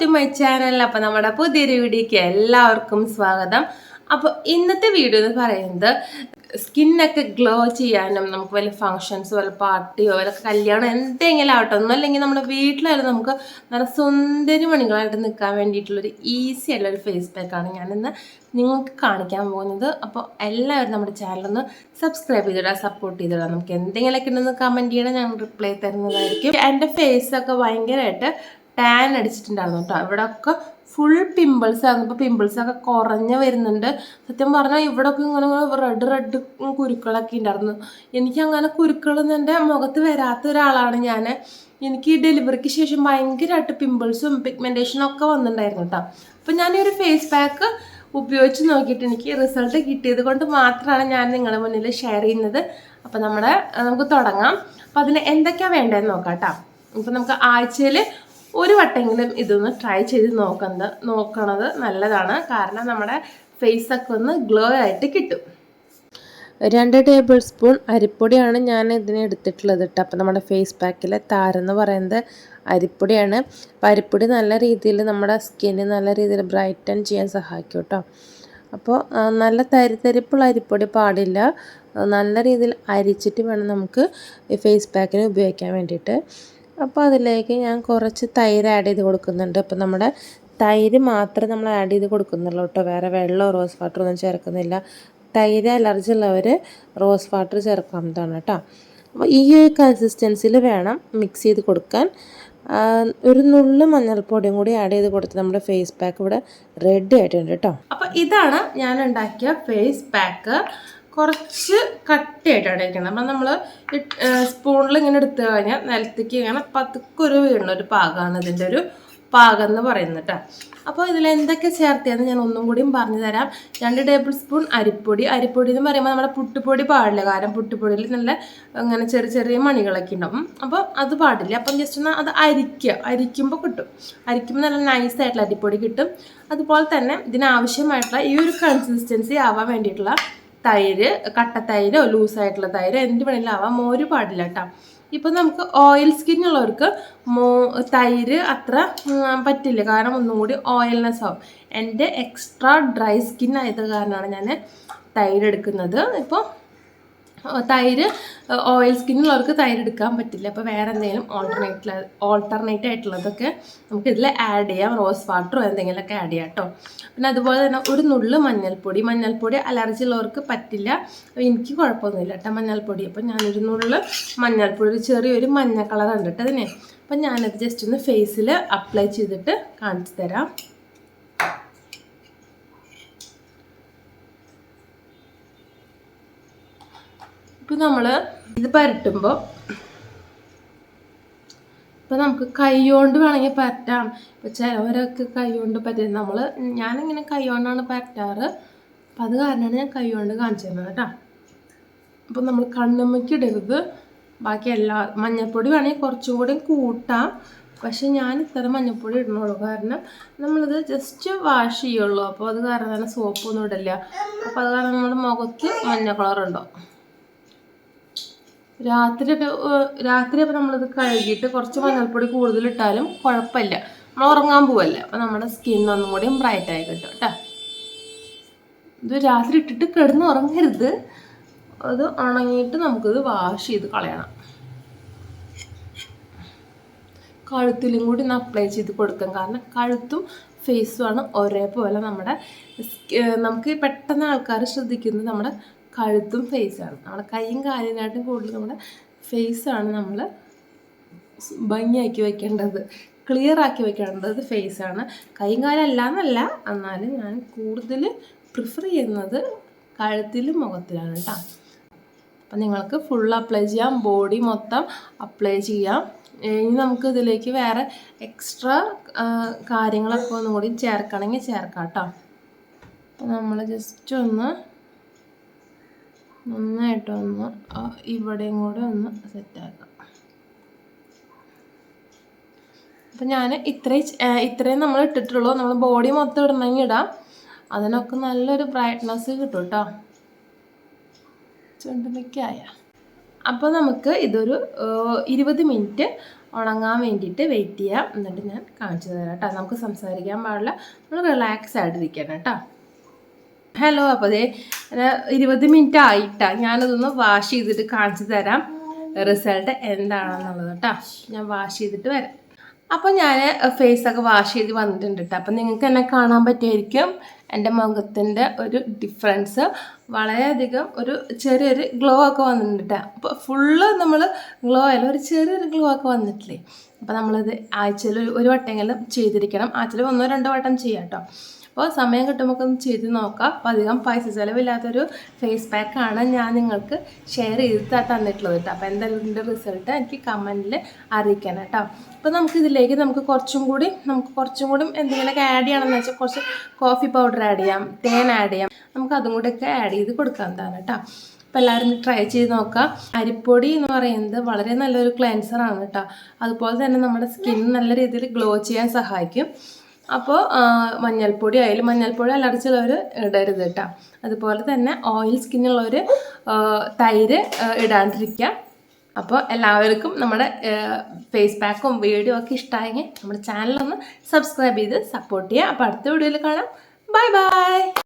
To my channel അപ്പോൾ നമ്മുടെ പുതിയൊരു വീഡിയോക്ക് എല്ലാവർക്കും സ്വാഗതം. അപ്പോൾ ഇന്നത്തെ വീഡിയോ എന്ന് പറയുന്നത് സ്കിന്നൊക്കെ ഗ്ലോ ചെയ്യാനും നമുക്ക് വല്ല ഫങ്ഷൻസ് വല്ല പാർട്ടിയോ വല്ല കല്യാണം എന്തെങ്കിലും ആവട്ടെ. ഒന്നും അല്ലെങ്കിൽ നമ്മുടെ വീട്ടിലായാലും നമുക്ക് നല്ല സുന്ദരി മണികളായിട്ട് നിൽക്കാൻ വേണ്ടിയിട്ടുള്ളൊരു ഈസി ആയിട്ടുള്ള ഒരു ഫേസ് പാക്കാണ് ഞാനിന്ന് നിങ്ങൾക്ക് കാണിക്കാൻ പോകുന്നത്. അപ്പോൾ എല്ലാവരും നമ്മുടെ ചാനലൊന്ന് സബ്സ്ക്രൈബ് ചെയ്തിടാം സപ്പോർട്ട് ചെയ്തിടാം നമുക്ക് എന്തെങ്കിലുമൊക്കെ ഉണ്ടെന്ന് കമന്റ് ചെയ്യണം ഞാൻ റിപ്ലൈ തരുന്നതായിരിക്കും. എന്റെ ഫേസൊക്കെ ഭയങ്കരമായിട്ട് ടാൻ അടിച്ചിട്ടുണ്ടായിരുന്നു കേട്ടോ. ഇവിടെ ഒക്കെ ഫുൾ പിമ്പിൾസ് ആയിരുന്നു ഇപ്പോൾ പിമ്പിൾസ് ഒക്കെ കുറഞ്ഞ് വരുന്നുണ്ട്. സത്യം പറഞ്ഞാൽ ഇവിടെ ഒക്കെ ഇങ്ങനെ റെഡ് റെഡ് കുരുക്കളൊക്കെ ഉണ്ടായിരുന്നു എനിക്ക് അങ്ങനെ കുരുക്കളൊന്നും എന്റെ മുഖത്ത് വരാത്ത ഒരാളാണ് ഞാൻ എനിക്ക് ഈ ഡെലിവറിക്ക് ശേഷം ഭയങ്കരമായിട്ട് പിമ്പിൾസും പിഗ്മെന്റേഷനും ഒക്കെ വന്നിട്ടുണ്ടായിരുന്നു കേട്ടോ. അപ്പം ഞാൻ ഈ ഒരു ഫേസ് പാക്ക് ഉപയോഗിച്ച് നോക്കിയിട്ട് എനിക്ക് റിസൾട്ട് കിട്ടിയത് കൊണ്ട് മാത്രമാണ് ഞാൻ നിങ്ങളുടെ മുന്നിൽ ഷെയർ ചെയ്യുന്നത്. അപ്പോൾ നമ്മുടെ നമുക്ക് തുടങ്ങാം. അപ്പോൾ അതിന് എന്തൊക്കെയാണ് വേണ്ടതെന്ന് നോക്കാം കേട്ടോ. അപ്പോൾ നമുക്ക് ആഴ്ചയിൽ ഒരു വട്ടെങ്കിലും ഇതൊന്ന് ട്രൈ ചെയ്ത് നോക്കുന്നത് നോക്കണത് നല്ലതാണ്. കാരണം നമ്മുടെ ഫേസൊക്കെ ഒന്ന് ഗ്ലോ ആയിട്ട് കിട്ടും. രണ്ട് ടേബിൾ സ്പൂൺ അരിപ്പൊടിയാണ് ഞാൻ ഇതിന് എടുത്തിട്ടുള്ളത് കേട്ടോ അപ്പോൾ നമ്മുടെ ഫേസ് പാക്കിലെ താരെന്ന് പറയുന്നത് അരിപ്പൊടിയാണ്. അപ്പോൾ അരിപ്പൊടി നല്ല രീതിയിൽ നമ്മുടെ സ്കിന്ന് നല്ല രീതിയിൽ ബ്രൈറ്റൺ ചെയ്യാൻ സഹായിക്കും കേട്ടോ അപ്പോൾ നല്ല തരിതരിപ്പുള്ള അരിപ്പൊടി പാടില്ല. നല്ല രീതിയിൽ അരിച്ചിട്ട് വേണം നമുക്ക് ഈ ഫേസ് പാക്കിന് ഉപയോഗിക്കാൻ വേണ്ടിയിട്ട്. അപ്പോൾ അതിലേക്ക് ഞാൻ കുറച്ച് തൈര് ആഡ് ചെയ്ത് കൊടുക്കുന്നുണ്ട്. അപ്പോൾ നമ്മുടെ തൈര് മാത്രമേ നമ്മൾ ആഡ് ചെയ്ത് കൊടുക്കുന്നുള്ളൂ കേട്ടോ. വേറെ വെള്ളമോ റോസ് വാട്ടറോ ഒന്നും ചേർക്കുന്നില്ല. തൈര് അലർജി ഉള്ളവർ റോസ് വാട്ടർ ചേർക്കാവുന്നതാണ് കേട്ടോ. അപ്പോൾ ഈ ഒരു കൺസിസ്റ്റൻസിയിൽ വേണം മിക്സ് ചെയ്ത് കൊടുക്കാൻ. ഒരു നുള്ള് മഞ്ഞൾപ്പൊടിയും കൂടി ആഡ് ചെയ്ത് കൊടുത്ത് നമ്മുടെ ഫേസ് പാക്ക് ഇവിടെ റെഡി ആയിട്ടുണ്ട് കേട്ടോ. അപ്പോൾ ഇതാണ് ഞാൻ ഉണ്ടാക്കിയ ഫേസ് പാക്ക് കുറച്ച് കട്ടിയായിട്ടാണ് ഇരിക്കുന്നത് അപ്പം നമ്മൾ സ്പൂണിൽ ഇങ്ങനെ എടുത്തു കഴിഞ്ഞാൽ നിലത്തേക്ക് ഇങ്ങനെ പതുക്കൊരു വീണ ഒരു പാകമാണ് ഇതിന്റെ ഒരു പാകം എന്ന് പറയുന്നത് കേട്ടോ അപ്പോൾ ഇതിൽ എന്തൊക്കെ ചേർത്തിയെന്ന് ഞാൻ ഒന്നും കൂടിയും പറഞ്ഞു തരാം. രണ്ട് ടേബിൾ സ്പൂൺ അരിപ്പൊടി. അരിപ്പൊടി എന്ന് പറയുമ്പോൾ നമ്മുടെ പുട്ടുപൊടി പാടില്ല? കാരണം പുട്ടുപൊടിയിൽ നല്ല അങ്ങനെ ചെറിയ ചെറിയ മണികളൊക്കെ ഉണ്ടാവും. അപ്പോൾ അത് പാടില്ല. അപ്പം ജസ്റ്റ് ഒന്ന് അത് അരിക്കുക. അരിക്കുമ്പോൾ കിട്ടും. അരിക്കുമ്പോൾ നല്ല നൈസായിട്ടുള്ള അരിപ്പൊടി കിട്ടും. അതുപോലെ തന്നെ ഇതിനാവശ്യമായിട്ടുള്ള ഈ ഒരു കൺസിസ്റ്റൻസി ആവാൻ വേണ്ടിയിട്ടുള്ള തൈര് കട്ട തൈരോ ലൂസായിട്ടുള്ള തൈര് എന്ത് വേണമെങ്കിലും ആവാം. മോര് പാടില്ല കേട്ടോ ഇപ്പം നമുക്ക് ഓയിൽ സ്കിൻ ഉള്ളവർക്ക് മോ തൈര് അത്ര പറ്റില്ല. കാരണം ഒന്നുകൂടി ഓയിൽനെസ് ആവും. എന്റെ എക്സ്ട്രാ ഡ്രൈ സ്കിൻ ആയത് കാരണമാണ് ഞാൻ തൈര് എടുക്കുന്നത്. ഇപ്പോൾ തൈര് ഓയിൽ സ്കിന്നുള്ളവർക്ക് തൈര് എടുക്കാൻ പറ്റില്ല. അപ്പോൾ വേറെ എന്തെങ്കിലും ഓൾട്ടർനേറ്റ് ഓൾട്ടർനേറ്റ് ആയിട്ടുള്ളതൊക്കെ നമുക്ക് ഇതിൽ ആഡ് ചെയ്യാം റോസ് വാട്ടറോ എന്തെങ്കിലുമൊക്കെ ആഡ് ചെയ്യാം കേട്ടോ പിന്നെ അതുപോലെ തന്നെ ഒരു നുള്ളു മഞ്ഞൾപ്പൊടി. മഞ്ഞൾപ്പൊടി അലർജി ഉള്ളവർക്ക് പറ്റില്ല. എനിക്ക് കുഴപ്പമൊന്നുമില്ല കേട്ടോ മഞ്ഞൾപ്പൊടി. അപ്പോൾ ഞാനൊരു നുള്ളു മഞ്ഞൾപ്പൊടി ഒരു ചെറിയൊരു മഞ്ഞ കളർ ഉണ്ട് കേട്ടോ അതിനെ. അപ്പം ഞാനത് ജസ്റ്റ് ഒന്ന് ഫേസിൽ അപ്ലൈ ചെയ്തിട്ട് കാണിച്ചു തരാം. ഇപ്പം നമ്മൾ ഇത് പരട്ടുമ്പോൾ ഇപ്പം നമുക്ക് കൈകൊണ്ട് വേണമെങ്കിൽ പരട്ടാം. ഇപ്പം ചിലവരൊക്കെ കൈ കൊണ്ട് പറ്റും. നമ്മൾ ഞാനിങ്ങനെ കൈ കൊണ്ടാണ് പരട്ടാറ് അപ്പം അത് കാരണമാണ് ഞാൻ കൈകൊണ്ട് കാണിച്ചു തരുന്നത് കേട്ടോ. അപ്പം നമ്മൾ കണ്ണുമ്മക്കിടരുത് ബാക്കി എല്ലാ മഞ്ഞൾപ്പൊടി വേണമെങ്കിൽ കുറച്ചും കൂടി കൂട്ടാം. പക്ഷെ ഞാൻ ഇത്ര മഞ്ഞൾപ്പൊടി ഇടണുള്ളൂ കാരണം നമ്മളിത് ജസ്റ്റ് വാഷ് ചെയ്യുള്ളൂ. അപ്പോൾ അത് കാരണം തന്നെ സോപ്പൊന്നും ഇടില്ല അപ്പോൾ അത് കാരണം നമ്മുടെ മുഖത്ത് മഞ്ഞ കളർ രാത്രി ഏഹ്, രാത്രിയൊക്കെ നമ്മളിത് കഴുകിയിട്ട് കുറച്ച് മഞ്ഞൾപ്പൊടി കൂടുതൽ ഇട്ടാലും കുഴപ്പമില്ല. നമ്മൾ ഉറങ്ങാൻ പോവല്ലേ അപ്പം നമ്മുടെ സ്കിൻ ഒന്നും കൂടി ബ്രൈറ്റ് ആയി കിട്ടും കേട്ടോ ഇത് രാത്രി ഇട്ടിട്ട് കിടന്ന് ഉറങ്ങരുത്. അത് ഉണങ്ങിയിട്ട് നമുക്കിത് വാഷ് ചെയ്ത് കളയണം. കഴുത്തിലും കൂടി ഒന്ന് അപ്ലൈ ചെയ്ത് കൊടുക്കാം. കാരണം കഴുത്തും ഫേസുമാണ് ഒരേപോലെ നമ്മുടെ നമുക്ക് പെട്ടെന്ന് ആൾക്കാർ ശ്രദ്ധിക്കുന്നത് നമ്മുടെ കഴുത്തും ഫേസാണ് നമ്മുടെ കൈയും കാലിനായിട്ടും കൂടുതൽ നമ്മുടെ ഫേസാണ് നമ്മൾ ഭംഗിയാക്കി വെക്കേണ്ടത്. ക്ലിയർ ആക്കി വെക്കേണ്ടത് ഫേസാണ് കൈയും കാലല്ല എന്നല്ല എന്നാലും ഞാൻ കൂടുതൽ പ്രിഫർ ചെയ്യുന്നത് കഴുത്തിലും മുഖത്തിലാണ് കേട്ടോ അപ്പം നിങ്ങൾക്ക് ഫുൾ അപ്ലൈ ചെയ്യാം ബോഡി മൊത്തം അപ്ലൈ ചെയ്യാം. ഇനി നമുക്ക് ഇതിലേക്ക് വേറെ എക്സ്ട്രാ കാര്യങ്ങളൊക്കെ ഒന്നും കൂടി ചേർക്കണമെങ്കിൽ ചേർക്കാം കേട്ടോ അപ്പം നമ്മൾ ജസ്റ്റ് ഒന്ന് നന്നായിട്ടൊന്ന് ഇവിടെയും കൂടെ ഒന്ന് സെറ്റാക്കാം. അപ്പം ഞാൻ ഇത്രയും ഇത്രയും നമ്മൾ ഇട്ടിട്ടുള്ളൂ. നമ്മൾ ബോഡി മൊത്തം ഇടണമെങ്കിൽ ഇടാം. അതിനൊക്കെ നല്ലൊരു ബ്രൈറ്റ്നസ് കിട്ടും കേട്ടോ ചുണ്ടുമിക്കായ അപ്പോൾ നമുക്ക് ഇതൊരു ഇരുപത് മിനിറ്റ് ഉണങ്ങാൻ വേണ്ടിയിട്ട് വെയിറ്റ് ചെയ്യാം. എന്നിട്ട് ഞാൻ കാണിച്ചു തരാം കേട്ടോ നമുക്ക് സംസാരിക്കാൻ പാടില്ല. നമ്മൾ റിലാക്സ് ആയിട്ടിരിക്കണം കേട്ടോ ഹലോ അപ്പോൾ അതെ ഇരുപത് മിനിറ്റ് ആയിട്ടാ. ഞാനതൊന്ന് വാഷ് ചെയ്തിട്ട് കാണിച്ചു തരാം. റിസൾട്ട് എന്താണെന്നുള്ളത് കേട്ടോ ഞാൻ വാഷ് ചെയ്തിട്ട് വരാം. അപ്പോൾ ഞാൻ ഫേസ് ഒക്കെ വാഷ് ചെയ്ത് വന്നിട്ടുണ്ട് കേട്ടോ അപ്പം നിങ്ങൾക്ക് എന്നെ കാണാൻ പറ്റുമായിരിക്കും. എന്റെ മുഖത്തിന്റെ ഒരു ഡിഫറൻസ് വളരെയധികം ഒരു ചെറിയൊരു ഗ്ലോ ഒക്കെ വന്നിട്ടുണ്ട് അപ്പോൾ ഫുള്ള് നമ്മൾ ഗ്ലോ അല്ല ഒരു ചെറിയൊരു ഗ്ലോ ഒക്കെ വന്നിട്ടില്ലേ? അപ്പോൾ നമ്മളിത് ആഴ്ചയിൽ ഒരു ഒരു വട്ടമെങ്കിലും ചെയ്തിരിക്കണം. ആഴ്ചയിൽ ഒന്നോ രണ്ടോ വട്ടം ചെയ്യാം കേട്ടോ അപ്പോൾ സമയം കിട്ടുമ്പോൾ ഒന്ന് ചെയ്ത് നോക്കാം. അപ്പോൾ അധികം പൈസ ചിലവില്ലാത്തൊരു ഫേസ് പാക്കാണ് ഞാൻ നിങ്ങൾക്ക് ഷെയർ ചെയ്ത് തന്നിട്ടുള്ളത് കേട്ടോ. അപ്പോൾ എന്തായാലും ഇതിന്റെ റിസൾട്ട് എനിക്ക് കമന്റിൽ അറിയിക്കണം കേട്ടോ. അപ്പോൾ നമുക്ക് ഇതിലേക്ക് നമുക്ക് കുറച്ചും കൂടി നമുക്ക് കുറച്ചും കൂടി എന്തെങ്കിലുമൊക്കെ ആഡ് ചെയ്യണമെന്ന് വെച്ചാൽ കുറച്ച് കോഫി പൗഡർ ആഡ് ചെയ്യാം തേൻ ആഡ് ചെയ്യാം. നമുക്ക് അതും കൂടെയൊക്കെ ആഡ് ചെയ്ത് കൊടുക്കാവുന്നതാണ് കേട്ടോ. അപ്പോൾ എല്ലാവരും ട്രൈ ചെയ്ത് നോക്കാം. അരിപ്പൊടി എന്ന് പറയുന്നത് വളരെ നല്ലൊരു ക്ലെൻസറാണ് കേട്ടോ. അതുപോലെ തന്നെ നമ്മുടെ സ്കിൻ നല്ല രീതിയിൽ ഗ്ലോ ചെയ്യാൻ സഹായിക്കും. അപ്പോൾ മഞ്ഞൾപ്പൊടി ആയാലും മഞ്ഞൾപ്പൊടി അലർജി ഉള്ളവർ ഇടരുത് കേട്ടോ. അതുപോലെ തന്നെ ഓയിൽ സ്കിന്നുള്ളവർ തൈര് ഇടാണ്ടിരിക്കുക അപ്പോൾ എല്ലാവർക്കും നമ്മുടെ ഫേസ് പാക്കും വീഡിയോ ഒക്കെ ഇഷ്ടമായെങ്കിൽ നമ്മുടെ ചാനലൊന്ന് സബ്സ്ക്രൈബ് ചെയ്ത് സപ്പോർട്ട് ചെയ്യുക അപ്പോൾ അടുത്ത വീഡിയോയിൽ കാണാം. Bye bye